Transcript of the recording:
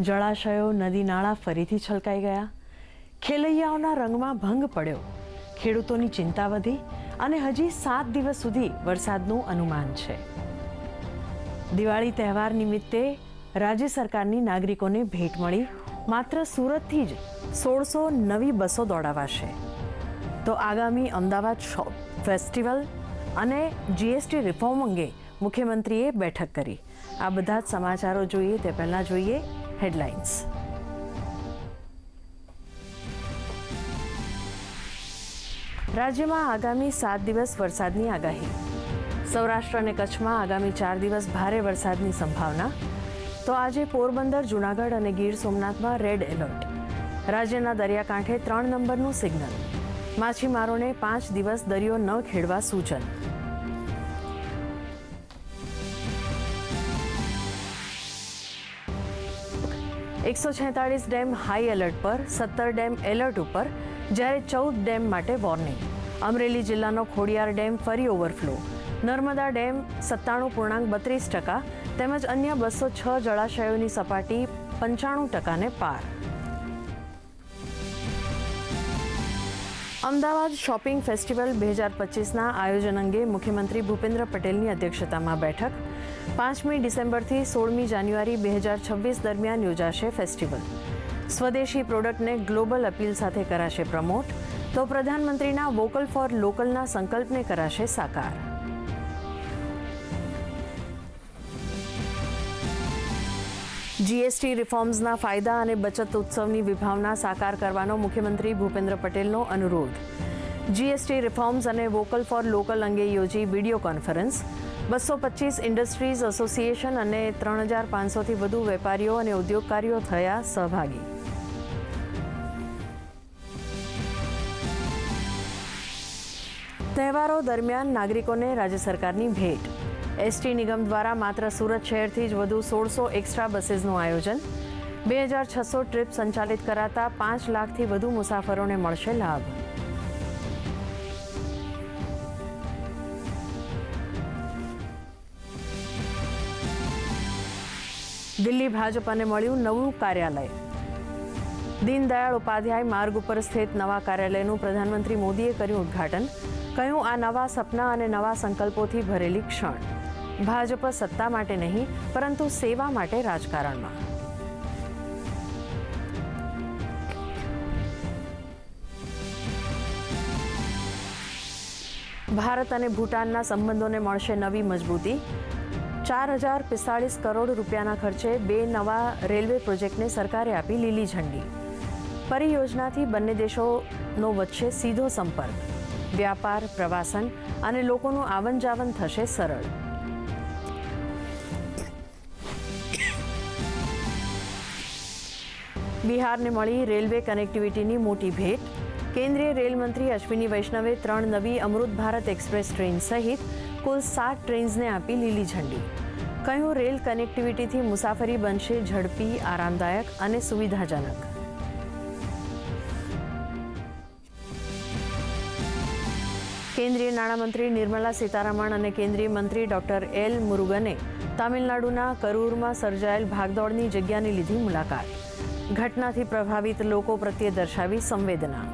જળાશયો, નદી નાળા ફરીથી છલકાઈ ગયા. ખેલૈયાઓના રંગમાં ભંગ પડ્યો. ખેડૂતોની ચિંતા વધી અને હજી સાત દિવસ સુધી વરસાદનું અનુમાન છે. દિવાળી તહેવાર નિમિત્તે રાજ્ય સરકારની નાગરિકોને ભેટ મળી. માત્ર સુરતથી જ સોળસો નવી બસો દોડાવાશે. તો આગામી અમદાવાદ ફેસ્ટિવલ અને જીએસટી રિફોર્મ અંગે મુખ્યમંત્રીએ બેઠક કરી. આ બધા જ સમાચારો જોઈએ તે પહેલાં જોઈએ હેડલાઇન્સ રાજ્યમાં આગામી સાત દિવસ વરસાદની આગાહી. સૌરાષ્ટ્ર અને કચ્છમાં આગામી ચાર દિવસ ભારે વરસાદની સંભાવના. તો આજે પોરબંદર, જૂનાગઢ અને ગીર સોમનાથમાં રેડ એલર્ટ. રાજ્યના દરિયાકાંઠે ત્રણ નંબરનું સિગ્નલ. માછીમારોને પાંચ દિવસ દરિયો ન ખેડવા સૂચન. એકસો છેતાળીસ ડેમ હાઈ એલર્ટ પર, સત્તર ડેમ એલર્ટ ઉપર, જ્યારે ચૌદ ડેમ માટે વોર્નિંગ. અમરેલી જિલ્લાનો ખોડિયાર ડેમ ફરી ઓવરફ્લો. નર્મદા ડેમ સત્તાણું પૂર્ણાંક બત્રીસ ટકા, તેમજ અન્ય બસો છ જળાશયોની સપાટી પંચાણું ટકાને પાર. અમદાવાદ શોપિંગ ફેસ્ટિવલ બે હજાર પચીસના આયોજન અંગે મુખ્યમંત્રી ભૂપેન્દ્ર પટેલની અધ્યક્ષતામાં બેઠક. પાંચમી ડિસેમ્બરથી સોળમી જાન્યુઆરી બે હજાર છવ્વીસ દરમિયાન યોજાશે ફેસ્ટિવલ. સ્વદેશી પ્રોડક્ટને ગ્લોબલ અપીલ સાથે કરાશે પ્રમોટ. તો પ્રધાનમંત્રીના વોકલ ફોર લોકલના સંકલ્પને કરાશે સાકાર. જીએસટી રિફોર્મ્સના ફાયદા અને બચત ઉત્સવની વિભાવના સાકાર કરવાનો મુખ્યમંત્રી ભૂપેન્દ્ર પટેલનો અનુરોધ. જીએસટી રિફોર્મ્સ અને વોકલ ફોર લોકલ અંગે યોજી વીડિયો કોન્ફરન્સ. બસો પચીસ ઇન્ડસ્ટ્રીઝ એસોસિએશન અને ત્રણ હજાર પાંચસોથી વધુ વેપારીઓ અને ઉદ્યોગકારીઓ થયા સહભાગી. તહેવારો દરમિયાન નાગરિકોને રાજ્ય સરકારની ભેટ. એસટી નિગમ દ્વારા માત્ર સુરત શહેરથી જ વધુ સોળસો એક્સ્ટ્રા બસીસનું આયોજન. બે હજાર છસો ટ્રીપ સંચાલિત કરાતા પાંચ લાખથી વધુ મુસાફરોને મળશે લાભ. દિલ્હી ભાજપાને મળ્યું નવું કાર્યાલય. દીનદયાળ ઉપાધ્યાય માર્ગ ઉપર સ્થિત નવા કાર્યાલયનું પ્રધાનમંત્રી મોદીએ કર્યું ઉદ્ઘાટન. કહ્યું, આ નવા સપના અને નવા સંકલ્પોથી ભરેલી ક્ષણ. ભાજપ સત્તા માટે નહીં, પરંતુ સેવા માટે રાજકારણમાં. ભારત અને ભૂટાનના સંબંધોને મળશે નવી મજબૂતી. ચાર હજાર પિસ્તાળીસ કરોડ રૂપિયાના ખર્ચે બે નવા રેલવે પ્રોજેક્ટને સરકારે આપી લીલી ઝંડી. પરિયોજનાથી બંને દેશોનો વચ્ચે સીધો સંપર્ક, વ્યાપાર, પ્રવાસન અને લોકોનું આવન જાવન થશે સરળ. બિહારને મળી રેલવે કનેક્ટિવિટીની મોટી ભેટ. કેન્દ્રીય રેલમંત્રી અશ્વિની વૈષ્ણવે ત્રણ નવી અમૃત ભારત એક્સપ્રેસ ટ્રેન સહિત કુલ સાત ટ્રેન્સને આપી લીલી ઝંડી. કહ્યું, રેલ કનેક્ટિવિટીથી મુસાફરી બનશે ઝડપી, આરામદાયક અને સુવિધાજનક. કેન્દ્રીય નાણામંત્રી નિર્મલા સીતારમણ અને કેન્દ્રીય મંત્રી ડોક્ટર એલ મુરુગને તામિલનાડુના કરૂરમાં સર્જાયેલ ભાગદોડની જગ્યાની લીધી મુલાકાત. ઘટનાથી પ્રભાવિત લોકો પ્રત્યે દર્શાવી સંવેદના.